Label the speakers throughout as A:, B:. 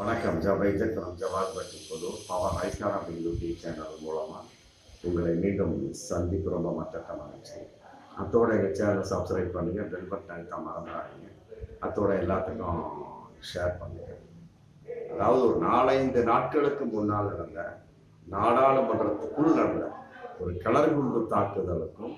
A: வணக்கம். ஜவைஜக்கரம் ஜவாத் பற்றி பொது பவர் ஐக்கான யூடியூப் சேனல் மூலமாக உங்களை மீண்டும் சந்திப்பு ரொம்ப மற்ற மகிழ்ச்சி அத்தோட எங்கள் சேனலை சப்ஸ்கிரைப் பண்ணுங்கள் பெல் பட்டன் அழுத்த மறந்துடாதீங்க. அத்தோட எல்லாத்துக்கும் ஷேர் பண்ணுங்கள் அதாவது ஒரு நாலஞ்சு நாட்களுக்கு முன்னால் நடந்த நாடாளுமன்றத்துக்குள் நடந்த ஒரு கிளறுகுண்டு தாக்குதலுக்கும்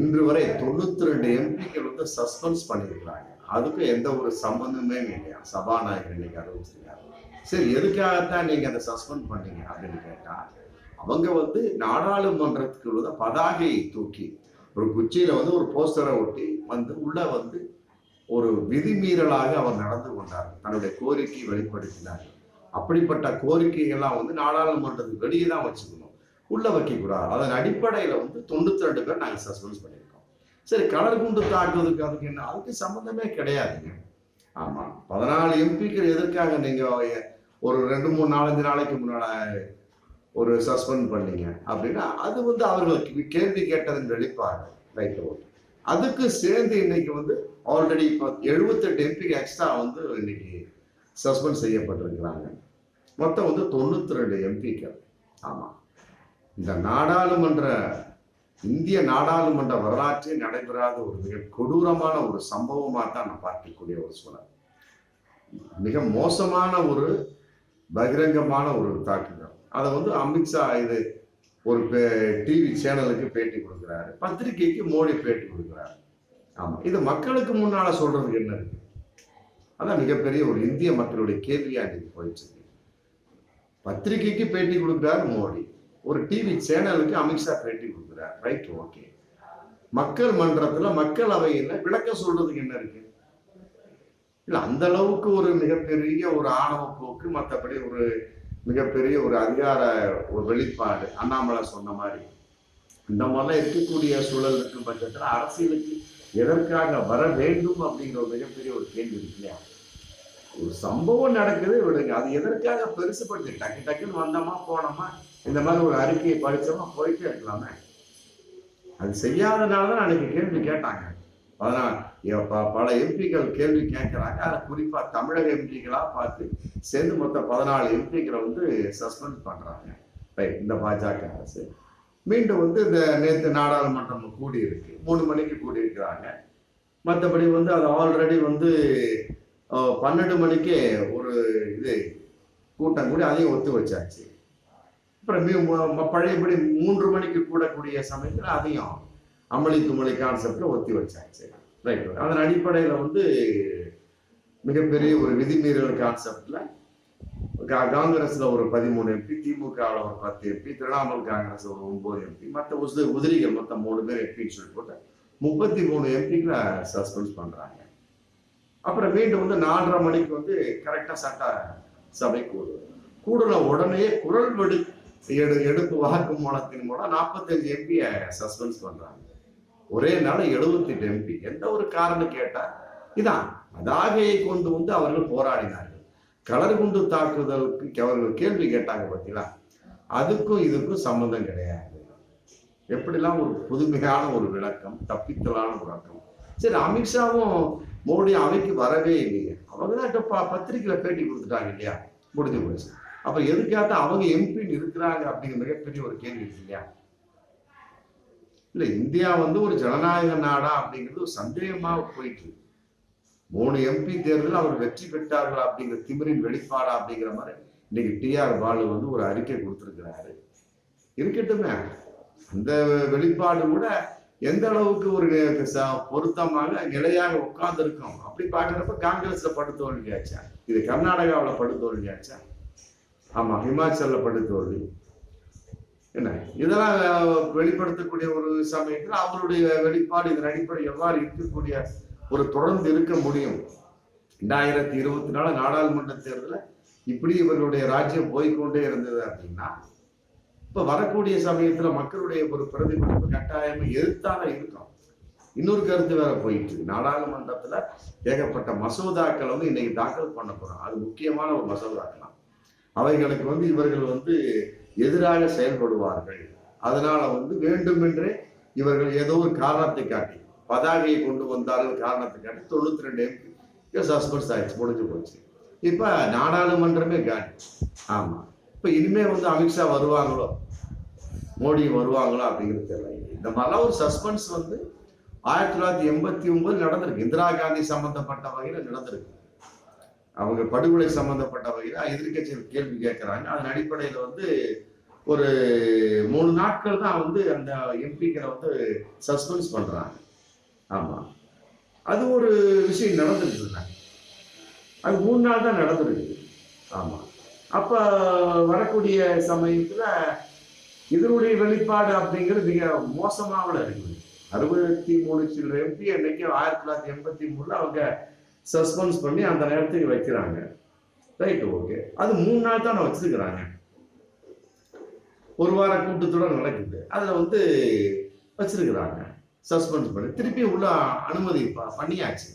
A: இன்று வரை தொண்ணூத்தி ரெண்டு எம்பிக்கள் வந்து சஸ்பென்ஸ் பண்ணியிருக்கிறாங்க. அதுக்கும் எந்த ஒரு சம்பந்தமே இல்லையா சபாநாயகர் இன்னைக்கு அறிவிச்சிருக்காரு சரி எதுக்காகத்தான் நீங்க அதை சஸ்பெண்ட் பண்ணீங்க அப்படின்னு கேட்டா அவங்க வந்து நாடாளுமன்றத்துக்கு உள்ள பதாகையை தூக்கி ஒரு குச்சியில வந்து ஒரு போஸ்டரை ஒட்டி வந்து உள்ள வந்து ஒரு விதிமீறலாக அவர் நடந்து கொண்டார். தன்னுடைய கோரிக்கையை வெளிப்படுத்தினார். அப்படிப்பட்ட கோரிக்கைகள்லாம் வந்து நாடாளுமன்றத்துக்கு வெளியே தான் வச்சுக்கணும். உள்ள வைக்கக்கூடாது. அதன் அடிப்படையில வந்து தொண்ணூத்தி ரெண்டு பேர் நாங்கள் சஸ்பெண்ட் பண்ணியிருக்கோம் சரி கலர் குண்டு தாக்குவதற்கு அதுக்கு என்ன? அதுக்கு சம்மந்தமே கிடையாதுங்க. ஆமாம் பதினாலு எம்பிக்கள் எதற்காக நீங்கள் ஒரு ரெண்டு மூணு நாலஞ்சு நாளைக்கு முன்னால் ஒரு சஸ்பெண்ட் பண்ணீங்க அப்படின்னா அது வந்து அவர்களுக்கு கேள்வி கேட்டதன் வெளிப்பாடு. Right okay. அதுக்கு சேர்ந்து இன்னைக்கு வந்து ஆல்ரெடி இப்போ எழுபத்தெட்டு எம்பிக்கு எக்ஸ்ட்ரா வந்து இன்னைக்கு சஸ்பெண்ட் செய்யப்பட்டிருக்கிறாங்க. மொத்தம் வந்து தொண்ணூத்தி ரெண்டு எம்பிக்கள். ஆமாம் இந்த நாடாளுமன்ற இந்திய நாடாளுமன்ற வரலாற்றில் நடைபெறாத ஒரு மிக கொடூரமான ஒரு சம்பவமாக தான் நான் பார்க்கக்கூடிய ஒரு சூழல். மிக மோசமான ஒரு பகிரங்கமான ஒரு தாக்குதல். அதை வந்து அமித்ஷா இது ஒரு டிவி சேனலுக்கு பேட்டி கொடுக்குறாரு. பத்திரிகைக்கு மோடி பேட்டி கொடுக்குறாரு. ஆமாம் இது மக்களுக்கு முன்னால் சொல்றதுக்கு என்ன இருக்கு? அதான் மிகப்பெரிய ஒரு இந்திய மக்களுடைய கேள்வியாக இன்னைக்கு போயிட்டு இருக்கு. பத்திரிகைக்கு பேட்டி கொடுக்குறாரு மோடி. ஒரு டிவி சேனலுக்கு அமித்ஷா பேட்டி கொடுக்குறாரு. ரைட் ஓகே மக்கள் மன்றத்துல மக்கள் அவையில விளக்க சொல்றதுக்கு என்ன இருக்கு? இல்ல அந்த அளவுக்கு ஒரு மிகப்பெரிய ஒரு ஆணவ போக்கு மற்றபடி ஒரு மிகப்பெரிய ஒரு அதிகார ஒரு வெளிப்பாடு அண்ணாமலை சொன்ன மாதிரி. இந்த மாதிரிலாம் இருக்கக்கூடிய சூழல் இருக்கும் பட்சத்துல அரசியலுக்கு எதற்காக வர வேண்டும் அப்படிங்கிற ஒரு மிகப்பெரிய ஒரு கேள்வி இருக்கு இல்லையா? ஒரு சம்பவம் நடக்குது விடுங்க. அது எதற்காக பெருசுப்படுத்தி டக்கு டக்குன்னு வந்தோமா போனோமா? இந்த மாதிரி ஒரு அறிக்கையை படிச்சோமா போயிட்டே இருக்கலாமே. அது செய்யாதனால தான் அன்னைக்கு கேள்வி கேட்டாங்க. அதனால் ப- பல எம்பிக்கள் கேள்வி கேட்குறாங்க. அதில் குறிப்பாக தமிழக எம்பிக்களாக பார்த்து சேர்ந்து மொத்தம் பதினாலு எம்பிக்களை வந்து சஸ்பெண்ட் பண்ணுறாங்க ரைட் இந்த பாஜக அரசு. மீண்டும் வந்து இந்த நேற்று நாடாளுமன்றம் கூடியிருக்கு. மூணு மணிக்கு கூடி இருக்கிறாங்க மற்றபடி வந்து அது ஆல்ரெடி வந்து பன்னெண்டு மணிக்கே ஒரு இது கூட்டம் கூடி அதையும் ஒத்து வச்சாச்சு. அப்புறம் பழையபடி மூன்று மணிக்கு கூடக்கூடிய சமயத்தில் அதையும் அமளி துமளி கான்செப்டில் ஒத்தி வச்சாச்சு. ரைட் அதன் அடிப்படையில் வந்து மிகப்பெரிய ஒரு விதிமீறல் கான்செப்டில் கா- ஒரு பதிமூணு எம்பி திமுகவில் ஒரு பத்து எம்பி திரிணாமுல் காங்கிரஸ் ஒரு ஒன்பது எம்பி மற்ற உது உதிரிகள் மொத்தம் மூணு பேர் எம்பின்னு சொல்லி போட்டு முப்பத்தி மூணு எம்பிகளை சஸ்பெண்ட் பண்ணுறாங்க அப்புறம் மீண்டும் வந்து நாலரை மணிக்கு வந்து கரெக்டாக சட்ட சபை கூடுது கூடுன உடனே குரல் வெடு எடு எடுப்பு வாக்கு மூலத்தின் மூலம் நாற்பத்தஞ்சு எம்பியை சஸ்பென்ஸ் பண்றாங்க. ஒரே நாள் எழுபத்தெட்டு எம்பி எந்த ஒரு காரணம் கேட்டா இதான் அதாகையை கொண்டு வந்து அவர்கள் போராடினார்கள். கலர் குண்டு தாக்குதலுக்கு அவர்கள் கேள்வி கேட்டாங்க பார்த்தீங்களா அதுக்கும் இதுக்கும் சம்மந்தம் கிடையாது. எப்படிலாம் ஒரு புதுமையான ஒரு விளக்கம் தப்பித்தலான விளக்கம். சரி அமித்ஷாவும் மோடி அவைக்கு வரவே இல்லையே. அவங்க தான் இப்ப பேட்டி கொடுத்துட்டாங்க இல்லையா? முடிஞ்சு போச்சு. அப்ப எதுக்காக அவங்க எம்பின்னு இருக்கிறாங்க அப்படிங்கிற மிகப்பெரிய ஒரு கேள்வி இருக்கு இல்லையா? இல்ல இந்தியா வந்து ஒரு ஜனநாயக நாடா அப்படிங்கிறது ஒரு சந்தேகமா போயிட்டு மூணு எம்பி தேர்தலில் அவர் வெற்றி பெற்றார்கள் அப்படிங்கிற திமிரின் வெளிப்பாடா அப்படிங்கிற மாதிரி இன்னைக்கு டிஆர் பாலு வந்து ஒரு அறிக்கை கொடுத்துருக்கிறாரு. இருக்கட்டுமே அந்த வெளிப்பாடு கூட எந்த அளவுக்கு ஒரு பொருத்தமாக நிலையாக உட்கார்ந்து இருக்கும் அப்படி பார்க்குறப்ப காங்கிரஸ்ல படுத்தோல்வியாச்சா இது கர்நாடகாவில் படுத்தோல்வியாச்சா ஆமாம் ஹிமாச்சலில் ஹிமாச்சல்ல என்ன? இதெல்லாம் வெளிப்படுத்தக்கூடிய ஒரு சமயத்தில் அவருடைய வெளிப்பாடு இதன் அடிப்படை எவ்வாறு இருக்கக்கூடிய ஒரு தொடர்ந்து இருக்க முடியும்? ரெண்டாயிரத்தி இருபத்தி நாலு நாடாளுமன்ற தேர்தலில் இப்படி இவர்களுடைய ராஜ்யம் போய்க்கொண்டே இருந்தது அப்படின்னா இப்போ வரக்கூடிய சமயத்தில் மக்களுடைய ஒரு பிரதிபலிப்பு கட்டாயம் எதிர்த்தானே இருக்கும். இன்னொரு கருத்து வேற போயிட்டு நாடாளுமன்றத்தில் ஏகப்பட்ட மசோதாக்கள் வந்து இன்னைக்கு தாக்கல் பண்ண போகிறோம் அது முக்கியமான ஒரு மசோதாக்கலாம் அவைகளுக்கு வந்து இவர்கள் வந்து எதிராக செயல்படுவார்கள். அதனால வந்து வேண்டுமென்றே இவர்கள் ஏதோ ஒரு காரணத்தை காட்டி பதாகையை கொண்டு வந்தார்கள் காரணத்தை காட்டி தொண்ணூத்தி ரெண்டு எம்பி சஸ்பென்ஸ் ஆயிடுச்சு முடிஞ்சு போச்சு. இப்ப நாடாளுமன்றமே காலி. ஆமா. இப்ப இனிமே வந்து அமித்ஷா வருவாங்களோ மோடி வருவாங்களோ அப்படிங்கிறது தெரியல. இந்த மாதிரிலாம் ஒரு சஸ்பென்ஸ் வந்து ஆயிரத்தி தொள்ளாயிரத்தி எண்பத்தி ஒன்பது நடந்திருக்கு. இந்திரா காந்தி சம்பந்தப்பட்ட வகையில நடந்திருக்கு. அவங்க படுகொலை சம்பந்தப்பட்ட எதிர்கட்சிகள் கேள்வி கேட்கிறாங்க. அதன் அடிப்படையில வந்து ஒரு மூணு நாட்கள் தான் வந்து அந்த எம்பிக்களை வந்து சஸ்பென்ஸ் பண்றாங்க. ஆமா. அது ஒரு விஷயம் நடந்துருக்கு அது மூணு நாள் தான் நடந்துருக்குது ஆமா. அப்ப வரக்கூடிய சமயத்துல இதனுடைய வெளிப்பாடு அப்படிங்கிறது மிக மோசமாவில் இருக்குது. அறுபத்தி மூணு சில்லற எம்பி அன்னைக்கு ஆயிரத்தி தொள்ளாயிரத்தி எண்பத்தி மூணுல அவங்க சஸ்பென்ஸ் பண்ணி அந்த நேரத்துக்கு வைக்கிறாங்க. ரைட்டு ஓகே அது மூணு நாள் தான் வச்சிருக்கிறாங்க. ஒரு வார கூட்டத்தொடர் நடக்குது. அதில் வந்து வச்சிருக்கிறாங்க. சஸ்பென்ஸ் பண்ணி திருப்பி உள்ள அனுமதி பண்ணியாச்சு.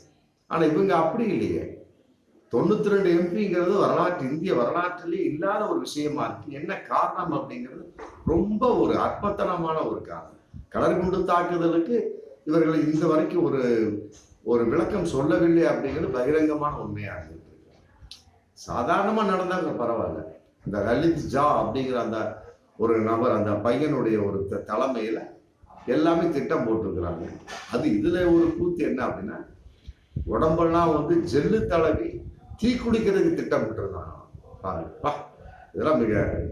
A: ஆனால் இவங்க அப்படி இல்லையே. தொண்ணூத்தி ரெண்டு எம்பிங்கிறது வரலாற்று இந்திய வரலாற்றிலே இல்லாத ஒரு விஷயமா இருக்கு. என்ன காரணம் அப்படிங்கிறது ரொம்ப ஒரு அற்பத்தனமான ஒரு காரணம். கலர் குண்டு தாக்குதலுக்கு இவர்கள் இந்த வரைக்கும் ஒரு ஒரு விளக்கம் சொல்லவில்லை அப்படிங்கிறது பகிரங்கமான உண்மையாக இருக்கு சாதாரணமாக நடந்தாங்க பரவாயில்ல. இந்த லலித் ஜா அப்படிங்கிற அந்த ஒரு நபர் அந்த பையனுடைய ஒரு த- எல்லாமே திட்டம் போட்டிருக்கிறாங்க. அது இதில் ஒரு கூத்து என்ன அப்படின்னா உடம்பெல்லாம் வந்து ஜெல்லு தளவி தீ குடிக்கிறதுக்கு திட்டம் போட்டிருந்தாங்க. பாருங்க இதெல்லாம் மிக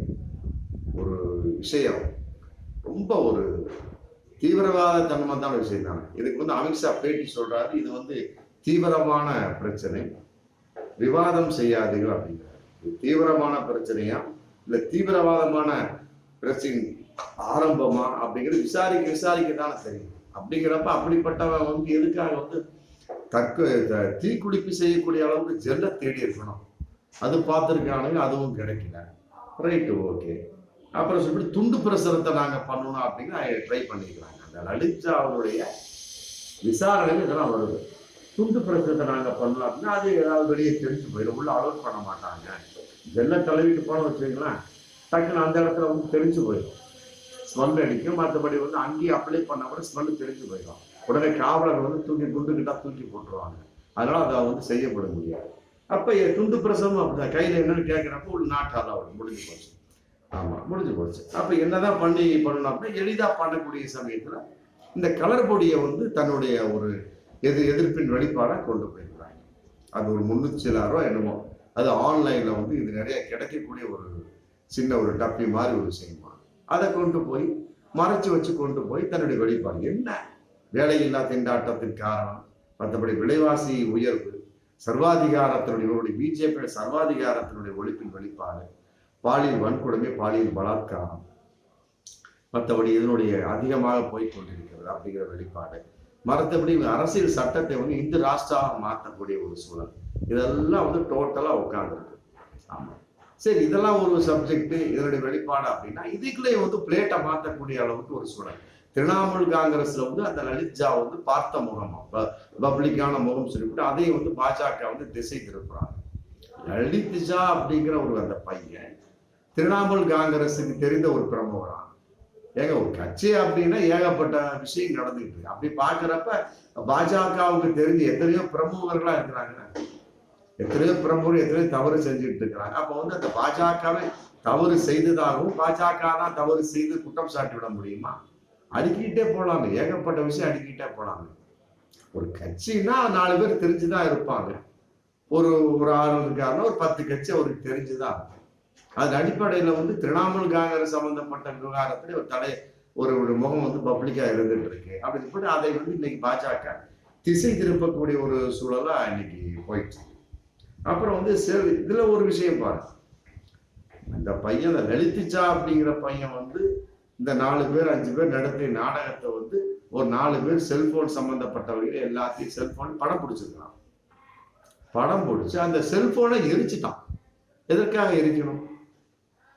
A: ஒரு விஷயம். ரொம்ப ஒரு தீவிரவாத தன்மத்தான விஷயம் தானே இதுக்கு வந்து அமித்ஷா பேட்டி சொல்றாரு இது வந்து தீவிரமான பிரச்சனை. விவாதம் செய்யாதீர்கள் அப்படிங்கிறார். இது தீவிரமான பிரச்சனையா? இல்ல தீவிரவாதமான பிரச்சனை ஆரம்பமா? அப்படிங்கிறது விசாரிக்க விசாரிக்க தானே தெரியும். அப்படிங்கிறப்ப அப்படிப்பட்டவன் வந்து எதுக்காக வந்து தற்கு தீக்குடிப்பு தீக்குளிப்பு செய்யக்கூடிய அளவுக்கு ஜெல்ல தேடி இருக்கணும் அது பார்த்துருக்கானுங்க அதுவும் கிடைக்கல. Right okay. அப்புறம் சொல்லிட்டு துண்டு பிரசுரத்தை நாங்கள் பண்ணணும் அப்படின்னு ட்ரை பண்ணிக்கிறாங்க அந்த லலிதா அவருடைய விசாரணையில் இதெல்லாம் வருது. துண்டு பிரசுரத்தை நாங்கள் பண்ணலாம் அப்படின்னா அது ஏதாவது வெளியே தெரிஞ்சு போயிடும். உள்ள அலோட் பண்ண மாட்டாங்க. ஜெல்ல தழுவிட்டு போனோம் வச்சுங்களேன் டக்குன்னு அந்த இடத்துல வந்து தெரிஞ்சு போயிடும். ஸ்மெல் அடிக்கும். மற்றபடி வந்து அங்கேயே அப்ளை பண்ண கூட ஸ்மெல் தெரிஞ்சு போயிடும். உடனே காவலர் வந்து தூக்கி குண்டுகிட்டா தூக்கி போட்டுருவாங்க. அதனால அதை வந்து செய்யப்பட முடியாது. அப்போ துண்டு பிரசவம் அப்படிதான். கையில் என்னன்னு கேட்கிறப்ப ஒரு நாட்டால் அவர் முடிஞ்சு போச்சு. ஆமாம் முடிஞ்சு போச்சு. அப்போ என்னதான் பண்ணி பண்ணணும் அப்படின்னா எளிதாக பண்ணக்கூடிய சமயத்தில் இந்த கலர் பொடியை வந்து தன்னுடைய ஒரு எதிர் எதிர்ப்பின் வெளிப்பாடாக கொண்டு போயிருக்கிறாங்க அது ஒரு முன்னூத்தி என்னமோ அது ஆன்லைனில் வந்து இது நிறைய கிடைக்கக்கூடிய ஒரு சின்ன ஒரு டப்பி மாதிரி ஒரு விஷயமா. அதை கொண்டு போய் மறைச்சு வச்சு கொண்டு போய் தன்னுடைய வெளிப்பாடு. என்ன? வேலையில்லா திண்டாட்டத்தின் காரணம் மற்றபடி விலைவாசி உயர்வு சர்வாதிகாரத்தினுடைய இவருடைய பிஜேபி சர்வாதிகாரத்தினுடைய ஒழிப்பின் வெளிப்பாடு. பாலியல் வன்கொடுமை பாலியல் பலாத்காரம். மற்றபடி இதனுடைய அதிகமாக போய் கொண்டிருக்கிறது அப்படிங்கிற வெளிப்பாடு. மற்றபடி அரசியல் சட்டத்தை வந்து இந்து ராஷ்டிராக மாற்றக்கூடிய ஒரு சூழல். இதெல்லாம் வந்து டோட்டலாக உட்காந்துருக்கு ஆமாம் சரி இதெல்லாம் ஒரு சப்ஜெக்ட் இதனுடைய வெளிப்பாடு அப்படின்னா இதுக்குள்ளே வந்து பிளேட்டை மாற்றக்கூடிய அளவுக்கு ஒரு சூழல். திரிணாமுல் காங்கிரஸ்ல வந்து அந்த லலித்ஜா வந்து பார்த்த முகமா பப்ளிக்கான முகம் சொல்லிவிட்டு அதையும் வந்து பாஜக வந்து திசை திருப்புறாங்க. லலித்ஜா அப்படிங்கிற ஒரு அந்த பையன் திரிணாமுல் காங்கிரஸுக்கு தெரிந்த ஒரு பிரமுகரான் ஏங்க ஒரு கட்சி அப்படின்னா ஏகப்பட்ட விஷயம் நடந்துகிட்டு இருக்கு. அப்படி பாக்குறப்ப பாஜகவுக்கு தெரிஞ்சு எத்தனையோ பிரமுகர்களா இருக்கிறாங்க. எத்தனையோ பிரமுகர் எத்தனையோ தவறு செஞ்சுட்டு இருக்கிறாங்க. அப்ப வந்து அந்த பாஜகவை தவறு செய்ததாகவும் பாஜக தான் தவறு செய்து குற்றம் சாட்டி விட முடியுமா? அடுக்கிட்டே போலாமே. ஏகப்பட்ட விஷயம் அடுக்கிட்டே போலாமே. ஒரு கட்சின்னா நாலு பேர் தெரிஞ்சுதான் இருப்பாங்க. ஒரு ஒரு ஆள் இருக்காருன்னா ஒரு பத்து கட்சி அவருக்கு தெரிஞ்சுதான் இருக்கும். அதன் அடிப்படையில வந்து திரிணாமுல் காங்கிரஸ் சம்பந்தப்பட்ட விவகாரத்துல ஒரு தடை ஒரு ஒரு முகம் வந்து பப்ளிக்கா இருந்துட்டு இருக்கு அப்படின்னு சொல்லிட்டு அதை வந்து இன்னைக்கு பாஜக திசை திருப்பக்கூடிய ஒரு சூழலா இன்னைக்கு போயிடுச்சு அப்புறம் வந்து சரி இதுல ஒரு விஷயம் பாரு அந்த பையன் அந்த அப்படிங்கிற பையன் வந்து இந்த நாலு பேர் அஞ்சு பேர் நடத்திய நாடகத்தை வந்து ஒரு நாலு பேர் செல்போன் சம்பந்தப்பட்டவர்கள் எல்லாத்தையும் செல்போன் படம் பிடிச்சிருக்கான். படம் பிடிச்சி அந்த செல்போனை எரிச்சிட்டான். எதற்காக எரிக்கணும்?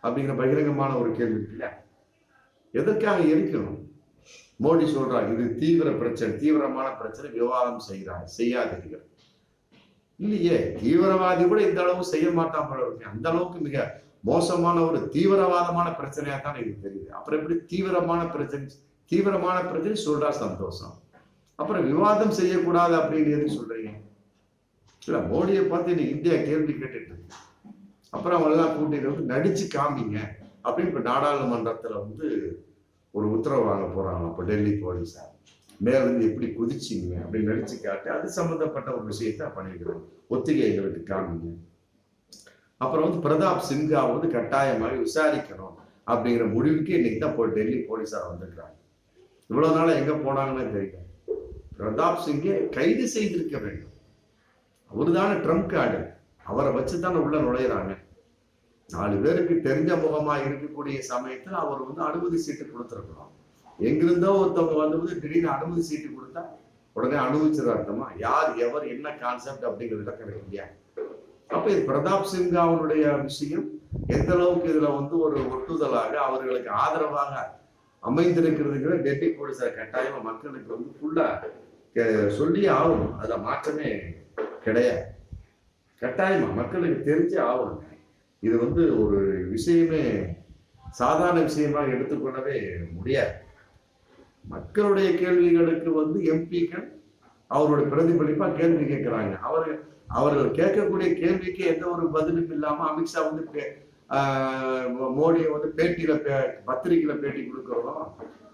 A: அப்படிங்கிற பகிரங்கமான ஒரு கேள்வி இல்லை எதற்காக எரிக்கணும்? மோடி சொல்றாங்க இது தீவிர பிரச்சனை தீவிரமான பிரச்சனை விவாதம் செய்கிறாங்க செய்யாதீர்கள் இல்லையே தீவிரவாதி கூட இந்த அளவு செய்ய மாட்டான் போல இருக்கு. அந்த அளவுக்கு மிக மோசமான ஒரு தீவிரவாதமான பிரச்சனையா தான் எனக்கு தெரியுது. அப்புறம் எப்படி தீவிரமான பிரச்சனை தீவிரமான பிரச்சனை சொல்றா சந்தோஷம். அப்புறம் விவாதம் செய்யக்கூடாது அப்படின்னு எதுக்கு சொல்றீங்க? இல்ல மோடியை பார்த்து இன்னைக்கு இந்தியா கேள்வி கேட்டுட்டு இருக்கு. அப்புறம் அவங்க எல்லாம் கூட்டிட்டு வந்து நடிச்சு காமிங்க. அப்படின்னு இப்போ நாடாளுமன்றத்தில் வந்து ஒரு உத்தரவு வாங்க போறாங்க. இப்போ டெல்லி போலீஸார் மேலேருந்து எப்படி குதிச்சிங்க? அப்படின்னு நடிச்சு காட்டி அது சம்பந்தப்பட்ட ஒரு விஷயத்த பண்ணிக்கிறோம் ஒத்திகை எங்களுக்கு காமிங்க. அப்புறம் வந்து பிரதாப் சிங்கா வந்து கட்டாயமாக விசாரிக்கணும் அப்படிங்கிற முடிவுக்கு இன்னைக்கு தான் டெல்லி போலீஸார் வந்திருக்காங்க. இவ்வளவு நாளாக எங்க போனாங்கன்னு தெரியல. பிரதாப் சிங்கை கைது செய்திருக்க வேண்டும். அவருதானே ட்ரம்ப் கார்டு. அவரை வச்சு தானே உள்ள நுழையிறாங்க. நாலு பேருக்கு தெரிஞ்ச முகமா இருக்கக்கூடிய சமயத்துல அவர் வந்து அனுமதி சீட்டு கொடுத்துருக்கணும். எங்கிருந்தோ ஒருத்தவங்க வந்து திடீர்னு அனுமதி சீட்டு கொடுத்தா உடனே அனுபவிச்சது அர்த்தமா யார் எவர் என்ன கான்செப்ட் அப்படிங்கிறதுல கிடைக்க முடியாது. அப்ப இது பிரதாப் சிங் அவருடைய விஷயம். எந்த அளவுக்கு இதுல வந்து ஒரு ஒட்டுதலாக அவர்களுக்கு ஆதரவாக அமைந்திருக்கிறதுங்கிற டெல்லி போலீஸார் கட்டாயம் மக்களுக்கு வந்து ஃபுல்லா சொல்லி ஆகணும். அதுல மாற்றமே கிடையாது. கட்டாயமா மக்களுக்கு தெரிஞ்சே ஆகணும். இது வந்து ஒரு விஷயமே சாதாரண விஷயமா எடுத்துக்கொள்ளவே முடியாது. மக்களுடைய கேள்விகளுக்கு வந்து எம்பிக்கள் அவருடைய பிரதிபலிப்பா கேள்வி கேட்கிறாங்க. அவர்கள் அவர்கள் கேட்கக்கூடிய கேள்விக்கு எந்த ஒரு பதிலும் இல்லாம அமித்ஷா வந்து மோடியை வந்து பேட்டியில பே- பத்திரிகையில பேட்டி கொடுக்கறதும்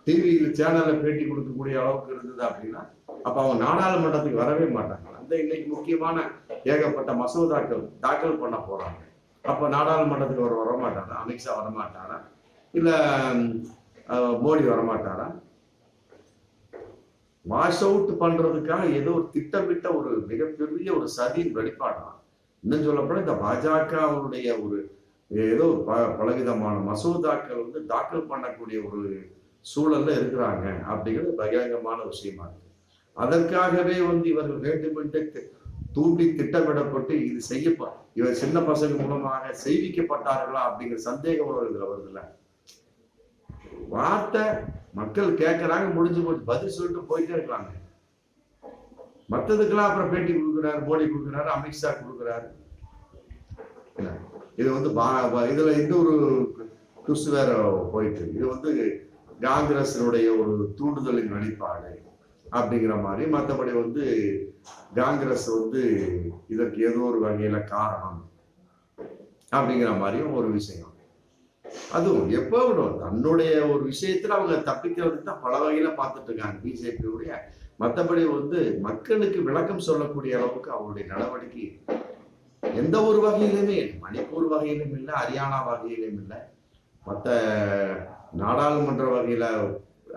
A: டிவியில சேனல்ல பேட்டி கொடுக்கக்கூடிய அளவுக்கு இருந்தது அப்படின்னா அப்ப அவங்க நாடாளுமன்றத்துக்கு வரவே மாட்டாங்க. அந்த இன்னைக்கு முக்கியமான ஏகப்பட்ட மசோதாக்கள் தாக்கல் பண்ண போறாங்க. அப்ப நாடாளுமன்றத்துக்கு அவர் வரமாட்டாரா? அமித்ஷா வரமாட்டாரா? இல்ல மோடி வரமாட்டாரா? வாஷ் அவுட் பண்றதுக்காக ஏதோ ஒரு திட்டமிட்ட ஒரு மிகப்பெரிய ஒரு சதியின் வெளிப்பாடுதான் இன்னும் சொல்லப்போனா இந்த பாஜகவுடைய ஒரு ஏதோ ஒரு ப- பலவிதமான மசோதாக்கள் வந்து தாக்கல் பண்ணக்கூடிய ஒரு சூழல்ல இருக்கிறாங்க அப்படிங்கிறது பகிரங்கமான விஷயமா இருக்கு. அதற்காகவே வந்து இவர்கள் வேண்டுமென்று தூண்டி திட்டமிடப்பட்டு இது செய்யப்ப இவர் சின்ன பசங்க மூலமாக செய்விக்கப்பட்டார்களா அப்படிங்கிற சந்தேகம் ஒரு இதுல வருதுல்ல. வார்த்தை மக்கள் கேட்கறாங்க முடிஞ்சு போச்சு. பதில் சொல்லிட்டு போயிட்டே இருக்காங்க மத்ததுக்கெல்லாம் அப்புறம் பேட்டி கொடுக்குறாரு மோடி கொடுக்குறாரு அமித்ஷா கொடுக்குறாரு. இது வந்து பா- இதுல இன்னொரு குஸ் வேற போயிட்டு இது வந்து காங்கிரசினுடைய ஒரு தூண்டுதலின் வெளிப்பாடு. அப்படிங்கிற மாதிரி. மற்றபடி வந்து காங்கிரஸ் வந்து இதற்கு ஏதோ ஒரு வகையில காரணம் அப்படிங்கிற மாதிரியும் ஒரு விஷயம். அதுவும் எப்போ விடும் தன்னுடைய ஒரு விஷயத்துல அவங்க தப்பிக்கிறதுக்கு தான் பல வகையில பார்த்துட்டு இருக்காங்க பிஜேபியுடைய. மற்றபடி வந்து மக்களுக்கு விளக்கம் சொல்லக்கூடிய அளவுக்கு அவருடைய நடவடிக்கை எந்த ஒரு வகையிலுமே மணிப்பூர் வகையிலும் இல்லை ஹரியானா வகையிலும் இல்லை. மற்ற நாடாளுமன்ற வகையில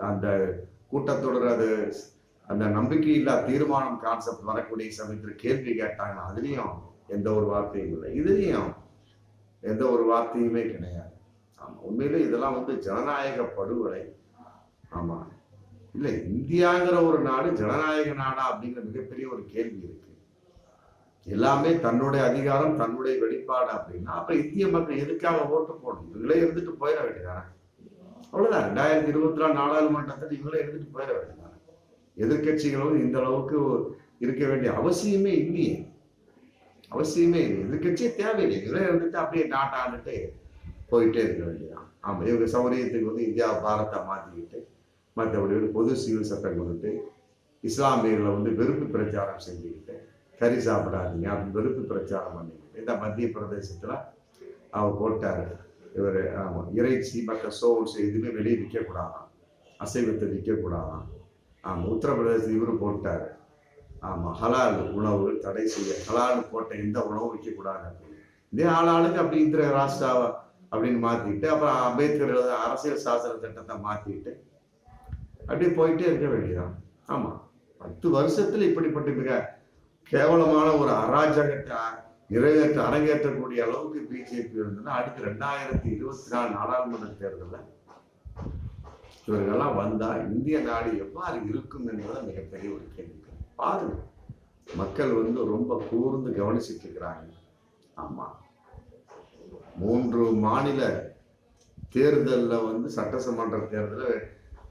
A: அந்த கூட்டத்தொடர் அது அந்த நம்பிக்கையில்லா தீர்மானம் கான்செப்ட் வரக்கூடிய சமயத்தில் கேள்வி கேட்டாங்க அதுலேயும் எந்த ஒரு வார்த்தையும் இல்லை. இதுலேயும் எந்த ஒரு வார்த்தையுமே கிடையாது. ஆமாம் உண்மையிலே இதெல்லாம் வந்து ஜனநாயக படுகொலை. ஆமாம் இல்லை இந்தியாங்கிற ஒரு நாடு ஜனநாயக நாடா அப்படிங்கிற மிகப்பெரிய ஒரு கேள்வி இருக்கு. எல்லாமே தன்னுடைய அதிகாரம் தன்னுடைய வெளிப்பாடு அப்படின்னா அப்ப இந்திய மக்கள் எதுக்காக ஓட்டு போடணும்? இவங்களே இருந்துட்டு போயிட வேண்டியதானே அவ்வளவுதான். ரெண்டாயிரத்தி இருபத்தி நாலு நாடாளுமன்றத்தில் இவங்களே இருந்துட்டு போயிட வேண்டியது எதிர்கட்சிகளும் இந்த அளவுக்கு இருக்க வேண்டிய அவசியமே இல்லையே. அவசியமே இல்லை. எதிர்கட்சியே தேவையில்லை. இதெல்லாம் இருந்துட்டு அப்படியே நாட்டாண்டுட்டு போயிட்டே இருக்க வேண்டியதான் ஆமாம் இவங்க சௌரியத்துக்கு வந்து இந்தியா பாரத்தை மாற்றிக்கிட்டு மற்றபடி ஒரு பொது சிவில் சட்டம் கொண்டுட்டு இஸ்லாமியர்களை வந்து வெறுப்பு பிரச்சாரம் செஞ்சுக்கிட்டு கறி சாப்பிடாதீங்க அப்படின்னு வெறுப்பு பிரச்சாரம் பண்ணிக்கிட்டு இந்த மத்திய பிரதேசத்தில் அவர் போட்டாரு. இவர் ஆமாம் இறைச்சி மற்ற சோல்ஸ் எதுவுமே வெளியே விற்கக்கூடாதான் அசைவத்தை விற்கக்கூடாதான் ஆமாம் உத்தரப்பிரதேசத்தில் இவரு போட்டாரு ஆமா ஹலால் உணவு தடை செய்ய ஹலால் போட்ட எந்த உணவும் விற்கக்கூடாது அப்படின்னு. இதே ஆளாளுக்கு அப்படி இந்திர ராஷ்டிராவா அப்படின்னு மாத்திட்டு அப்புறம் அம்பேத்கர் அரசியல் சாசன சட்டத்தை மாத்திட்டு அப்படியே போயிட்டே இருக்க வேண்டியதான் ஆமா பத்து வருஷத்துல இப்படிப்பட்ட மிக கேவலமான ஒரு அராஜகத்தை நிறைவேற்ற அரங்கேற்றக்கூடிய அளவுக்கு பிஜேபி இருந்ததுன்னா அடுத்து ரெண்டாயிரத்தி இருபத்தி நாலு நாடாளுமன்ற தேர்தலில் இவர்களெல்லாம் வந்தால் இந்திய நாடு எவ்வாறு இருக்கும் என்பது மிகப்பெரிய ஒரு கேள்வி. பாருங்க மக்கள் வந்து ரொம்ப கூர்ந்து கவனிச்சுட்டு இருக்கிறாங்க. ஆமாம் மூன்று மாநில தேர்தலில் வந்து சட்டசமன்ற தேர்தலில்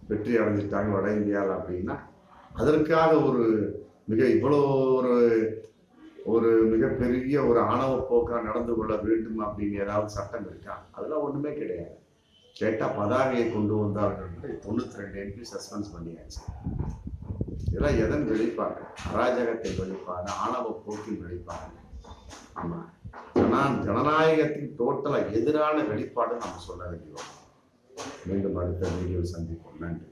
A: வெற்றி அடைஞ்சிட்டாங்க வட இந்தியாவில் அப்படின்னா அதற்காக ஒரு மிக இவ்வளோ ஒரு ஒரு மிகப்பெரிய ஒரு ஆணவ போக்காக நடந்து கொள்ள வேண்டும் அப்படின்னு ஏதாவது சட்டம் இருக்கா? அதெல்லாம் ஒன்றுமே கிடையாது. கேட்டால் பதாகையை கொண்டு வந்தார்கள் தொண்ணூத்தி ரெண்டு எம்பி சஸ்பென்ஸ் பண்ணியாச்சு. இதெல்லாம் எதன் வெளிப்பாடு? அராஜகத்தை வெளிப்பாடு ஆணவ போக்கின் வெளிப்பாடு. ஆமாம் ஜனா ஜனநாயகத்தின் டோட்டலாக எதிரான வெளிப்பாடு நம்ம சொல்ல வேண்டியோம் மீண்டும் அடுத்த வீடியோ சந்திப்போம். நன்றி.